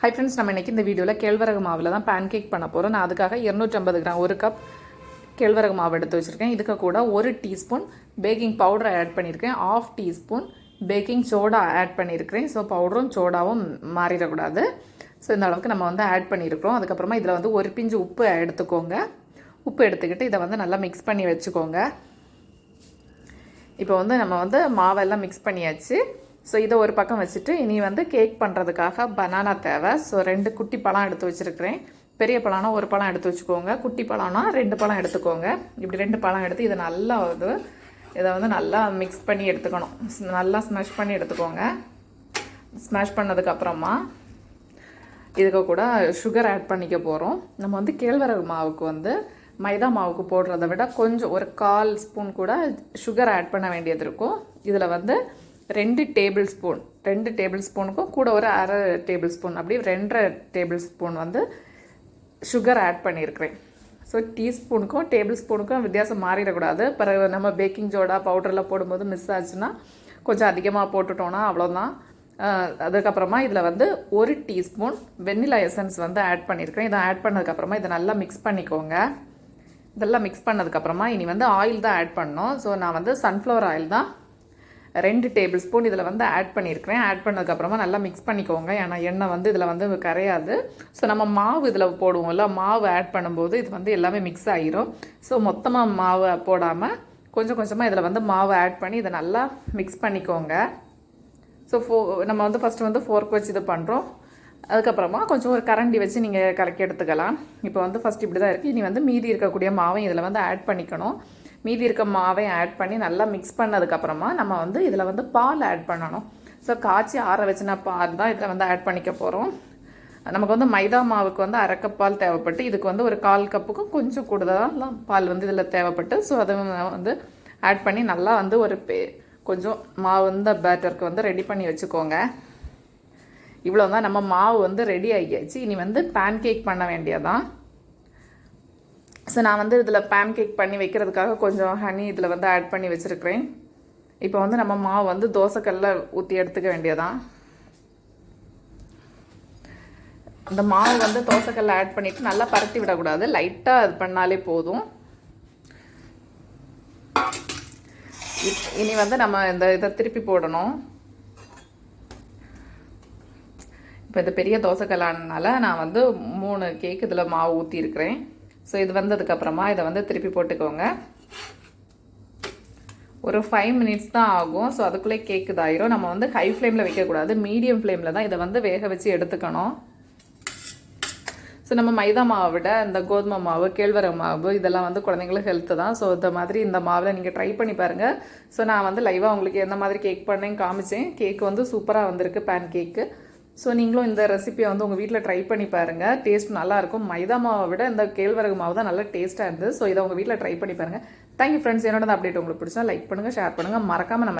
Hi friends நம்ம இன்றைக்கி இந்த வீடியோவில் கேழ்வரகு மாவில் தான் பேன் கேக் பண்ண போகிறோம் நான் அதுக்காக இரநூற்றம்பது கிராம் ஒரு கப் கேழ்வரகு மாவு எடுத்து வச்சுருக்கேன். இதுக்கு கூட ஒரு டீஸ்பூன் பேக்கிங் பவுடரை ஆட் பண்ணியிருக்கேன். Half teaspoon baking soda add பண்ணியிருக்கிறேன். ஸோ பவுடரும் சோடாவும் மாறிடக்கூடாது. ஸோ இந்த அளவுக்கு நம்ம வந்து ஆட் பண்ணியிருக்கிறோம். அதுக்கப்புறமா இதில் வந்து ஒரு பிஞ்சு உப்பு எடுத்துக்கோங்க. உப்பு எடுத்துக்கிட்டு இதை வந்து நல்லா மிக்ஸ் பண்ணி வச்சுக்கோங்க. இப்போ வந்து நம்ம வந்து மாவெல்லாம் மிக்ஸ் பண்ணியாச்சு. ஸோ இதை ஒரு பக்கம் வச்சுட்டு இனி வந்து கேக் பண்ணுறதுக்காக பனானா தேவை. ஸோ ரெண்டு குட்டி பழம் எடுத்து வச்சுருக்கிறேன். பெரிய பழம்னா ஒரு பழம் எடுத்து வச்சுக்கோங்க. குட்டி பழம்னா ரெண்டு பழம் எடுத்துக்கோங்க. இப்படி ரெண்டு பழம் எடுத்து இதை நல்லா வந்து இதை வந்து நல்லா மிக்ஸ் பண்ணி எடுத்துக்கணும். நல்லா ஸ்மஷ் பண்ணி எடுத்துக்கோங்க. ஸ்மாஷ் பண்ணதுக்கப்புறமா இதுக்கு கூட சுகர் ஆட் பண்ணிக்க போகிறோம் நம்ம வந்து கேழ்வரகு மாவுக்கு வந்து மைதா மாவுக்கு போடுறத விட கொஞ்சம் ஒரு கால் ஸ்பூன் கூட சுகர் ஆட் பண்ண வேண்டியது இருக்கும். இதில் வந்து ரெண்டு டேபிள் ஸ்பூன் ரெண்டு டேபிள் ஸ்பூனுக்கும் கூட ஒரு அரை டேபிள் ஸ்பூன் அப்படி ரெண்டரை டேபிள் ஸ்பூன் வந்து சுகர் ஆட் பண்ணியிருக்கிறேன். ஸோ டீஸ்பூனுக்கும் டேபிள் ஸ்பூனுக்கும் வித்தியாசம் மாறிடக்கூடாது. பிறகு நம்ம பேக்கிங் சோடா பவுடரில் போடும்போது மிஸ் ஆச்சுன்னா கொஞ்சம் அதிகமாக போட்டுட்டோன்னா அவ்வளோதான் அதுக்கப்புறமா இதில் வந்து ஒரு டீஸ்பூன் வெண்ணிலா எசன்ஸ் வந்து ஆட் பண்ணியிருக்கேன் இதை ஆட் பண்ணதுக்கப்புறமா இதை நல்லா மிக்ஸ் பண்ணிக்கோங்க. இதெல்லாம் மிக்ஸ் பண்ணதுக்கப்புறமா இனி வந்து ஆயில் தான் ஆட் பண்ணோம் ஸோ நான் வந்து சன்ஃப்ளவர் ஆயில் தான் ரெண்டு டேபிள் ஸ்பூன் இதில் வந்து ஆட் பண்ணியிருக்கிறேன். ஆட் பண்ணதுக்கப்புறமா நல்லா மிக்ஸ் பண்ணிக்கோங்க. ஏன்னா எண்ணெய் வந்து இதில் வந்து கரையாது. ஸோ நம்ம மாவு இதில் போடுவோம்ல மாவு ஆட் பண்ணும்போது இது வந்து எல்லாமே மிக்ஸ் ஆகிரும் ஸோ மொத்தமாக மாவு போடாமல் கொஞ்சம் கொஞ்சமாக இதில் வந்து மாவு ஆட் பண்ணி இதை நல்லா மிக்ஸ் பண்ணிக்கோங்க. ஸோ ஃபோ நம்ம வந்து ஃபஸ்ட்டு வந்து ஃபோர்க் வச்சு இது பண்ணுறோம் அதுக்கப்புறமா கொஞ்சம் ஒரு கரண்டி வச்சு நீங்கள் கலக்கி எடுத்துக்கலாம். இப்போ வந்து ஃபஸ்ட் இப்படி தான் இருக்குது இனி வந்து மீதி இருக்கக்கூடிய மாவையும் இதில் வந்து ஆட் பண்ணிக்கணும். மீதி இருக்க மாவையும் ஆட் பண்ணி நல்லா மிக்ஸ் பண்ணதுக்கப்புறமா நம்ம வந்து இதில் வந்து பால் ஆட் பண்ணணும். ஸோ காய்ச்சி ஆற வச்சுனா பால் தான் இதில் வந்து ஆட் பண்ணிக்க போகிறோம் நமக்கு வந்து மைதா மாவுக்கு வந்து அரைக்கப்பால் பால் தேவைப்பட்டு இதுக்கு வந்து ஒரு கால் கப்புக்கும் கொஞ்சம் கூடுதலாக பால் வந்து இதில் தேவைப்பட்டு ஸோ அதை வந்து ஆட் பண்ணி நல்லா வந்து ஒரு பே கொஞ்சம் மாவு இந்த பேட்டருக்கு வந்து ரெடி பண்ணி வச்சுக்கோங்க. இவ்வளோ தான் நம்ம மாவு வந்து ரெடி ஆகியாச்சு. இனி வந்து பேன் கேக் பண்ண வேண்டியதான் ஸோ நான் வந்து இதில் பேன் கேக் பண்ணி வைக்கிறதுக்காக கொஞ்சம் ஹனி இதில் வந்து ஆட் பண்ணி வச்சுருக்கிறேன். இப்போ வந்து நம்ம மாவு வந்து தோசைக்கல்ல ஊற்றி எடுத்துக்க வேண்டியதான் இந்த மாவு வந்து தோசைக்கல்ல ஆட் பண்ணிவிட்டு நல்லா பரத்தி விடக்கூடாது. லைட்டாக இது பண்ணாலே போதும். இனி வந்து நம்ம இந்த இதை திருப்பி போடணும். இப்போ இந்த பெரிய தோசைக்கல்லானதுனால நான் வந்து மூணு கேக் இதில் மாவு ஊற்றிருக்கிறேன் ஸோ இது வந்ததுக்கப்புறமா இதை வந்து திருப்பி போட்டுக்கோங்க. ஒரு ஃபைவ் மினிட்ஸ் தான் ஆகும். ஸோ அதுக்குள்ளே கேக்கு இதாயிரும் நம்ம வந்து ஹை ஃப்ளேமில் வைக்கக்கூடாது மீடியம் ஃப்ளேமில் தான் இதை வந்து வேக வச்சு எடுத்துக்கணும். ஸோ நம்ம மைதா மாவை விட இந்த கோதுமை மாவு கேழ்வரகு மாவு இதெல்லாம் வந்து குழந்தைங்களுக்கு ஹெல்த்து தான். ஸோ இந்த மாதிரி இந்த மாவில் நீங்கள் ட்ரை பண்ணி பாருங்கள் ஸோ நான் வந்து லைவாக உங்களுக்கு எந்த மாதிரி கேக் பண்ணேன்னு காமிச்சேன். கேக் வந்து சூப்பராக வந்திருக்கு பேன் கேக்கு ஸோ நீங்களும் இந்த ரெசிபியை வந்து உங்கள் வீட்டில் ட்ரை பண்ணி பாருங்கள் டேஸ்ட் நல்லாயிருக்கும். மைதா மாவை விட இந்த கேழ்வரகு மாவு தான் நல்லா டேஸ்ட்டாக இருந்தது. ஸோ இதை உங்கள் வீட்டில் ட்ரை பண்ணி பாருங்கள் தேங்க்யூ ஃப்ரெண்ட்ஸ் என்னோட அப்டேட் உங்களுக்கு பிடிச்சா லைக் பண்ணுங்கள் ஷேர் பண்ணுங்கள் மறக்காமல் நம்ம